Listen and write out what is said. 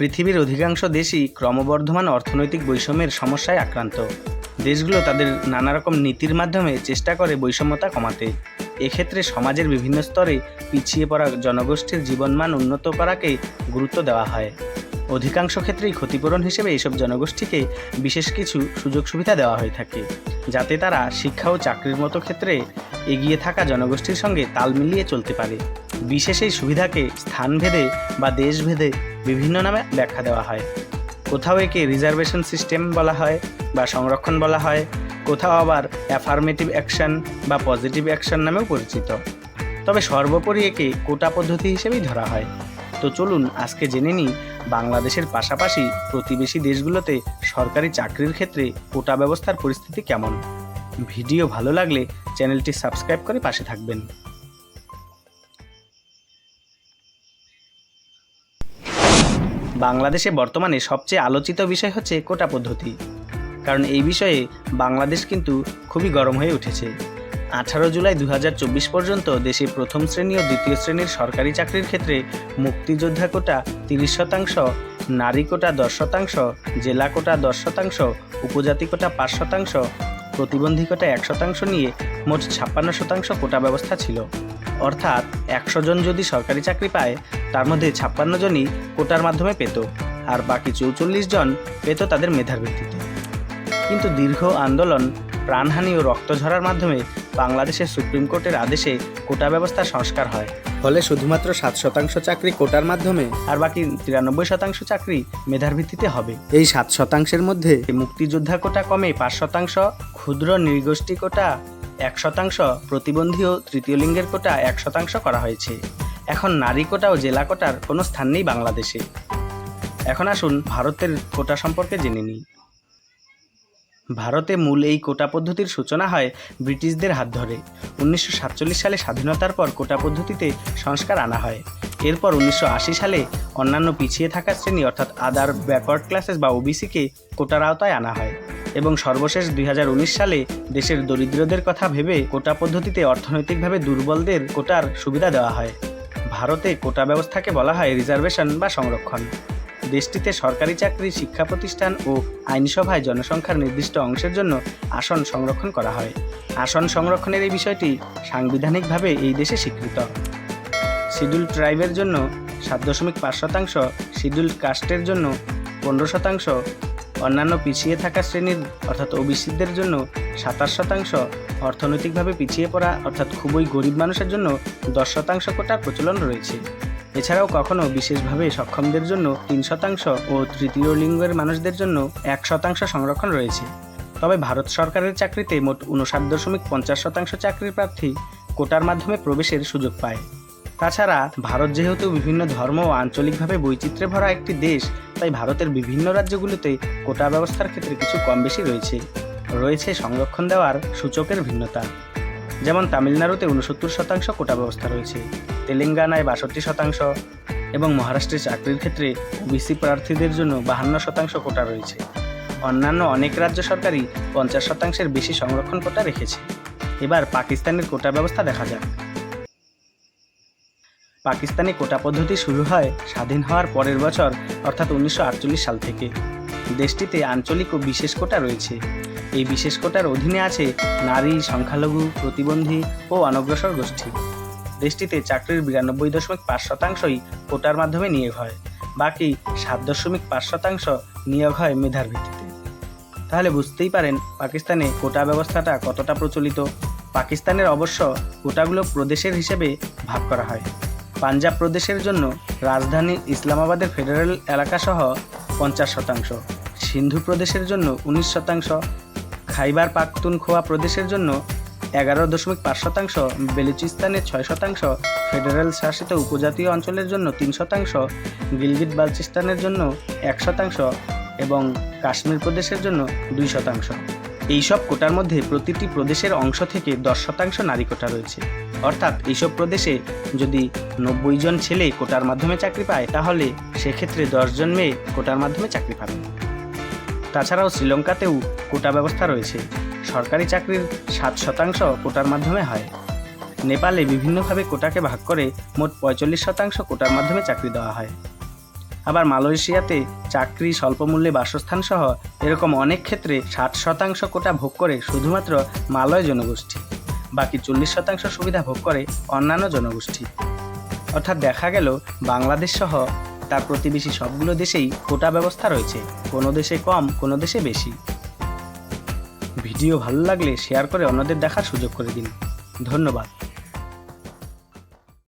পৃথিবীর অধিকাংশ দেশই ক্রমবর্ধমান অর্থনৈতিক বৈষম্যের সমস্যায় আক্রান্ত। দেশগুলো তাদের নানা রকম নীতির মাধ্যমে চেষ্টা করে বৈষম্যতা কমাতে। এক্ষেত্রে সমাজের বিভিন্ন স্তরে পিছিয়ে পড়া জনগোষ্ঠীর জীবনমান উন্নত করাকে গুরুত্ব দেওয়া হয়। অধিকাংশ ক্ষেত্রেই ক্ষতিপূরণ হিসেবে এইসব জনগোষ্ঠীকে বিশেষ কিছু সুযোগ সুবিধা দেওয়া হয়ে থাকে, যাতে তারা শিক্ষা ও চাকরির মতো ক্ষেত্রে এগিয়ে থাকা জনগোষ্ঠীর সঙ্গে তাল মিলিয়ে চলতে পারে। বিশেষ এই সুবিধাকে স্থানভেদে বা দেশভেদে বিভিন্ন নামে ব্যাখ্যা দেওয়া হয়। কোথাও একে রিজার্ভেশন সিস্টেম বলা হয় বা সংরক্ষণ বলা হয়, কোথাও আবার অ্যাফার্মেটিভ অ্যাকশন বা পজিটিভ অ্যাকশন নামেও পরিচিত। তবে সর্বোপরি একে কোটা পদ্ধতি হিসেবেই ধরা হয়। তো চলুন আজকে জেনে নিই বাংলাদেশের পাশাপাশি প্রতিবেশী দেশগুলোতে সরকারি চাকরির ক্ষেত্রে কোটা ব্যবস্থার পরিস্থিতি কেমন। ভিডিও ভালো লাগলে চ্যানেলটি সাবস্ক্রাইব করে পাশে থাকবেন। বাংলাদেশে বর্তমানে সবচেয়ে আলোচিত বিষয় হচ্ছে কোটা পদ্ধতি। কারণ এই বিষয়ে বাংলাদেশ কিন্তু খুবই গরম হয়ে উঠেছে। আঠারো জুলাই দু হাজার চব্বিশ পর্যন্ত দেশে প্রথম শ্রেণি ও দ্বিতীয় শ্রেণির সরকারি চাকরির ক্ষেত্রে মুক্তিযোদ্ধা কোটা তিরিশ শতাংশ, নারী কোটা দশ শতাংশ, জেলা কোটা দশ শতাংশ, উপজাতি কোটা পাঁচ শতাংশ, প্রতিবন্ধী কোটা এক শতাংশ নিয়ে মোট ছাপ্পান্ন শতাংশ কোটা ব্যবস্থা ছিল। অর্থাৎ একশো জন যদি সরকারি চাকরি পায়, তার মধ্যে ছাপ্পান্ন জনই কোটার মাধ্যমে পেত, আর বাকি চৌচল্লিশ জন পেত তাদের মেধার ভিত্তিতে। কিন্তু দীর্ঘ আন্দোলন, প্রাণহানি ও রক্ত ঝরার মাধ্যমে বাংলাদেশের সুপ্রিম কোর্টের আদেশে কোটা ব্যবস্থা সংস্কার হয়। ফলে শুধুমাত্র সাত শতাংশ চাকরি কোটার মাধ্যমে আর বাকি তিরানব্বই শতাংশ চাকরি মেধার ভিত্তিতে হবে। এই সাত শতাংশের মধ্যে মুক্তিযোদ্ধা কোটা কমে পাঁচ শতাংশ ক্ষুদ্র নৃগোষ্ঠী কোটা এক শতাংশ প্রতিবন্ধী ও তৃতীয় লিঙ্গের কোটা এক শতাংশ করা হয়েছে। এখন নারী কোটা ও জেলা কোটার কোনো স্থান নেই বাংলাদেশে। এখন আসুন ভারতের কোটা সম্পর্কে জেনে নিই। ভারতে মূল এই কোটা পদ্ধতির সূচনা হয় ব্রিটিশদের হাত ধরে। উনিশশো সাতচল্লিশ সালে স্বাধীনতার পর কোটা পদ্ধতিতে সংস্কার আনা হয়। এরপর উনিশশো আশি সালে অন্যান্য পিছিয়ে থাকা শ্রেণি অর্থাৎ আদার ব্যাকওয়ার্ড ক্লাসেস বা ওবিসিকে কোটার আওতায় আনা হয় এবং সর্বশেষ দুই হাজার উনিশ সালে দেশের দরিদ্রদের কথা ভেবে কোটা পদ্ধতিতে অর্থনৈতিকভাবে দুর্বলদের কোটার সুবিধা দেওয়া হয়। ভারতে কোটা ব্যবস্থাকে বলা হয় রিজার্ভেশন বা সংরক্ষণ। দেশটিতে সরকারি চাকরি, শিক্ষা প্রতিষ্ঠান ও আইনসভায় জনসংখ্যার নির্দিষ্ট অংশের জন্য আসন সংরক্ষণ করা হয়। আসন সংরক্ষণের এই বিষয়টি সাংবিধানিকভাবে এই দেশে স্বীকৃত। শিডিউল ট্রাইবের জন্য সাত দশমিক পাঁচ শতাংশ, শিডিউল কাস্টের জন্য পনেরো শতাংশ, অন্যান্য পিছিয়ে থাকা শ্রেণির অর্থাৎ ওবিসিদের জন্য সাতাশ শতাংশ, অর্থনৈতিকভাবে পিছিয়ে পড়া অর্থাৎ খুবই গরিব মানুষের জন্য দশ শতাংশ কোটার প্রচলন রয়েছে। এছাড়াও কখনো বিশেষভাবে সক্ষমদের জন্য তিন শতাংশ ও তৃতীয় লিঙ্গের মানুষদের জন্য এক শতাংশ সংরক্ষণ রয়েছে। তবে ভারত সরকারের চাকরিতে মোট উনষাট দশমিক পঞ্চাশ শতাংশ চাকরির প্রার্থী কোটার মাধ্যমে প্রবেশের সুযোগ পায়। তাছাড়া ভারত যেহেতু বিভিন্ন ধর্ম ও আঞ্চলিকভাবে বৈচিত্র্যে ভরা একটি দেশ, তাই ভারতের বিভিন্ন রাজ্যগুলোতে কোটা ব্যবস্থার ক্ষেত্রে কিছু কম বেশি রয়েছে। রয়েছে সংরক্ষণ দেওয়ার সূচকের ভিন্নতা। যেমন তামিলনাড়ুতে উনসত্তর শতাংশ কোটা ব্যবস্থা রয়েছে, তেলেঙ্গানায় বাষট্টি শতাংশ, এবং মহারাষ্ট্রে চাকরির ক্ষেত্রে ওবিসি প্রার্থীদের জন্য বাহান্ন শতাংশ কোটা রয়েছে। অন্যান্য অনেক রাজ্য সরকারই পঞ্চাশ শতাংশের বেশি সংরক্ষণ কোটা রেখেছে। এবার পাকিস্তানের কোটা ব্যবস্থা দেখা যাক। পাকিস্তানে কোটা পদ্ধতি শুরু হয় স্বাধীন হওয়ার পরের বছর, অর্থাৎ উনিশশো আটচল্লিশ সাল থেকে। দেশটিতে আঞ্চলিক ও বিশেষ কোটা রয়েছে। এই বিশেষ কোটার অধীনে আছে নারী, সংখ্যালঘু, প্রতিবন্ধী ও অনগ্রসর গোষ্ঠী। দেশটিতে চাকরির বিরানব্বই দশমিক পাঁচ শতাংশই কোটার মাধ্যমে নিয়োগ হয়। বাকি সাত দশমিক পাঁচ শতাংশ নিয়োগ হয় মেধার ভিত্তিতে। তাহলে বুঝতেই পারেন পাকিস্তানে কোটা ব্যবস্থাটা কতটা প্রচলিত। পাকিস্তানের অবশ্য কোটাগুলো প্রদেশের হিসেবে ভাগ করা হয়। পাঞ্জাব প্রদেশের জন্য রাজধানী ইসলামাবাদের ফেডারেল এলাকাসহ পঞ্চাশ শতাংশ। সিন্ধু প্রদেশের জন্য উনিশ শতাংশ। খাইবার পাখতুনখোয়া প্রদেশের জন্য এগারো দশমিক পাঁচ শতাংশ বেলুচিস্তানের ছয় শতাংশ, ফেডারেল শাসিত উপজাতীয় অঞ্চলের জন্য তিন শতাংশ গিলগিট বালচিস্তানের জন্য এক শতাংশ এবং কাশ্মীর প্রদেশের জন্য দুই শতাংশ। এইসব কোটার মধ্যে প্রতিটি প্রদেশের অংশ থেকে দশ শতাংশ নারী কোটা রয়েছে। অর্থাৎ এইসব প্রদেশে যদি নব্বই জন ছেলে কোটার মাধ্যমে চাকরি পায়, তাহলে সেক্ষেত্রে দশজন মেয়ে কোটার মাধ্যমে চাকরি পাবে। তাছাড়াও শ্রীলঙ্কাতেও কোটা ব্যবস্থা রয়েছে। সরকারি চাকরির সাত শতাংশ কোটার মাধ্যমে হয়। নেপালে বিভিন্নভাবে কোটাকে ভাগ করে মোট পঁয়তাল্লিশ শতাংশ কোটার মাধ্যমে চাকরি দেওয়া হয়। আবার মালয়েশিয়াতে চাকরি স্বল্পমূল্যে বাসস্থান সহ এরকম অনেক ক্ষেত্রে ষাট শতাংশ কোটা ভোগ করে শুধুমাত্র মালয় জনগোষ্ঠী। বাকি চল্লিশ শতাংশ সুবিধা ভোগ করে অন্যান্য জনগোষ্ঠী। অর্থাৎ দেখা গেল বাংলাদেশ সহ তার প্রতিবেশী সবগুলো দেশেই কোটা ব্যবস্থা রয়েছে। কোনো দেশে কম, কোনো দেশে বেশি। ভিডিও ভালো লাগলে শেয়ার করে অন্যদের দেখার সুযোগ করে দিন। ধন্যবাদ।